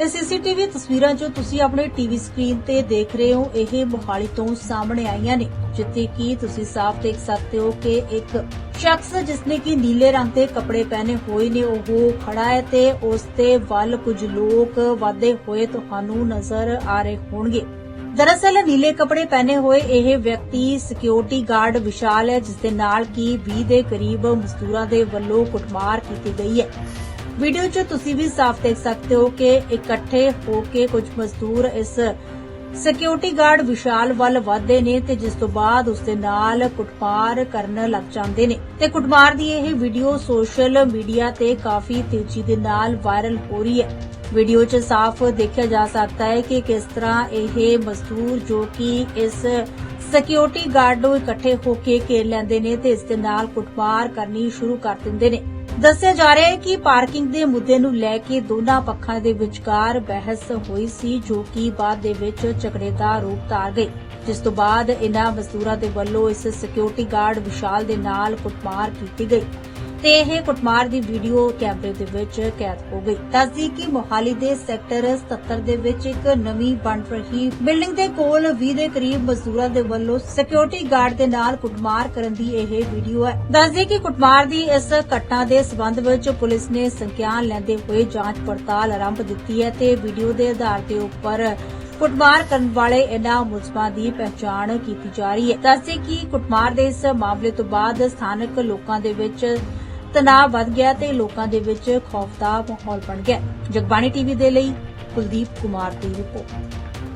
ਇਹ ਸੀਸੀਟੀਵੀ ਤਸਵੀਰਾਂ ਜੋ ਤੁਸੀਂ ਆਪਣੇ ਟੀਵੀ ਸਕਰੀਨ ਤੇ ਦੇਖ ਰਹੇ ਹੋ, ਇਹ ਮੋਹਾਲੀ ਤੋਂ ਸਾਹਮਣੇ ਆਈਆਂ ਨੇ, ਜਿੱਥੇ ਕਿ ਤੁਸੀਂ ਸਾਫ਼ ਦੇਖ ਸਕਦੇ ਹੋ ਕਿ ਇੱਕ ਸ਼ਖਸ ਜਿਸਨੇ ਕਿ ਨੀਲੇ ਰੰਗ ਦੇ ਕੱਪੜੇ ਪਹਿਨੇ ਹੋਏ ਨੇ, ਉਹ ਖੜਾ ਹੈ ਤੇ ਉਸ ਦੇ ਵੱਲ ਕੁਝ ਲੋਕ ਵਾਧੇ ਹੋਏ ਤੁਹਾਨੂੰ ਨਜ਼ਰ ਆ ਰਹੇ ਹੋਣਗੇ। ਦਰਅਸਲ ਨੀਲੇ ਕੱਪੜੇ ਪਹਿਨੇ ਹੋਏ ਇਹ ਵਿਅਕਤੀ ਸਿਕਿਉਰਿਟੀ ਗਾਰਡ ਵਿਸ਼ਾਲ ਹੈ, ਜਿਸ ਦੇ ਨਾਲ ਕੀ 20 ਦੇ ਕਰੀਬ ਮਜ਼ਦੂਰਾਂ ਦੇ ਵੱਲੋਂ ਕੁੱਟਮਾਰ ਕੀਤੀ ਗਈ ਹੈ। ਵੀਡੀਓ 'ਚ ਤੁਸੀਂ ਵੀ ਸਾਫ਼ ਦੇਖ ਸਕਦੇ ਹੋ ਕਿ ਇਕੱਠੇ ਹੋ ਕੇ ਕੁਝ ਮਜ਼ਦੂਰ ਇਸ ਸਿਕਿਉਰਿਟੀ ਗਾਰਡ ਵਿਸ਼ਾਲ ਵੱਲ ਵਧਦੇ ਨੇ ਤੇ ਜਿਸ ਤੋਂ ਬਾਅਦ ਉਸ ਦੇ ਨਾਲ ਕੁੱਟਮਾਰ ਕਰਨ ਲੱਗ ਜਾਂਦੇ ਨੇ। ਤੇ ਕੁੱਟਮਾਰ ਦੀ ਇਹ ਵੀਡੀਓ ਸੋਸ਼ਲ ਮੀਡੀਆ ਤੇ ਕਾਫੀ ਤੇਜ਼ੀ ਦੇ ਨਾਲ ਵਾਇਰਲ ਹੋ ਰਹੀ ਹੈ। ਵੀਡੀਓ 'ਚ ਸਾਫ਼ ਦੇਖਿਆ ਜਾ ਸਕਦਾ ਹੈ ਕਿ ਕਿਸ ਤਰ੍ਹਾਂ ਇਹ ਮਜ਼ਦੂਰ ਜੋ ਕਿ ਇਸ ਸਿਕਿਉਰਿਟੀ ਗਾਰਡ ਨੂੰ ਇਕੱਠੇ ਹੋ ਕੇ ਘੇਰ ਲੈਂਦੇ ਨੇ ਤੇ ਇਸ ਦੇ ਨਾਲ ਕੁੱਟਮਾਰ ਕਰਨੀ ਸ਼ੁਰੂ ਕਰ ਦਿੰਦੇ ਨੇ। ਦੱਸਿਆ ਜਾ ਰਿਹਾ ਹੈ ਕਿ ਪਾਰਕਿੰਗ ਦੇ ਮੁੱਦੇ ਨੂੰ ਲੈ ਕੇ ਦੋਨਾਂ ਪੱਖਾਂ ਦੇ ਵਿਚਕਾਰ ਬਹਿਸ ਹੋਈ ਸੀ, ਜੋ ਕਿ ਬਾਅਦ ਦੇ ਵਿੱਚ ਝਗੜੇ ਦਾ ਰੂਪ ਧਾਰ ਗਈ। ਜਿਸ ਤੋਂ ਬਾਅਦ ਇਨ੍ਹਾਂ ਮਜ਼ਦੂਰਾਂ ਦੇ ਵੱਲੋਂ ਇਸ ਸਿਕਿਉਰਿਟੀ ਗਾਰਡ ਵਿਸ਼ਾਲ ਦੇ ਨਾਲ ਕੁੱਟਮਾਰ ਕੀਤੀ ਗਈ। ਤੇ ਇਹ ਕੁੱਟਮਾਰ ਦੀ ਵੀਡੀਓ ਕੈਮਰੇ ਦੇ ਵਿੱਚ ਕੈਦ ਹੋ ਗਈ। ਦੱਸਦੀ ਕਿ ਮੋਹਾਲੀ ਦੇ ਸੈਕਟਰ 77 ਦੇ ਵਿੱਚ ਇੱਕ ਨਵੀਂ ਬਣ ਰਹੀ ਬਿਲਡਿੰਗ ਦੇ ਕੋਲ 20 ਦੇ ਕਰੀਬ ਮਜ਼ਦੂਰਾਂ ਦੇ ਵੱਲੋਂ ਸਿਕਿਉਰਿਟੀ ਗਾਰਡ ਦੇ ਨਾਲ ਕੁੱਟਮਾਰ ਕਰਨ ਦੀ ਇਹ ਵੀਡੀਓ ਹੈ। ਦੱਸਦੀ ਕਿ ਕੁੱਟਮਾਰ ਦੀ ਇਸ ਘਟਨਾ ਦੇ ਸਬੰਧ ਵਿੱਚ ਪੁਲਿਸ ਨੇ ਸੰਗਿਆਨ ਲੈਂਦੇ ਹੋਏ ਜਾਂਚ ਪੜਤਾਲ ਆਰੰਭ ਦਿੱਤੀ ਹੈ ਤੇ ਵੀਡੀਓ ਦੇ ਆਧਾਰ ਦੇ ਉੱਪਰ ਕੁੱਟਮਾਰ ਕਰਨ ਵਾਲੇ ਇਨ੍ਹਾਂ ਮੁਲਜ਼ਮਾਂ ਦੀ ਪਹਿਚਾਣ ਕੀਤੀ ਜਾ ਰਹੀ ਹੈ। ਦੱਸਦੇ ਕਿ ਕੁੱਟਮਾਰ ਦੇ ਇਸ ਮਾਮਲੇ ਤੋਂ ਬਾਅਦ ਸਥਾਨਕ ਲੋਕਾਂ ਦੇ ਵਿੱਚ ਤਣਾਅ ਵੱਧ ਗਿਆ ਤੇ ਲੋਕਾਂ ਦੇ ਵਿੱਚ ਖੌਫ ਦਾ ਮਾਹੌਲ ਬਣ ਗਿਆ। ਜਗਬਾਣੀ ਟੀਵੀ ਦੇ ਲਈ ਕੁਲਦੀਪ ਕੁਮਾਰ ਦੀ ਰਿਪੋਰਟ।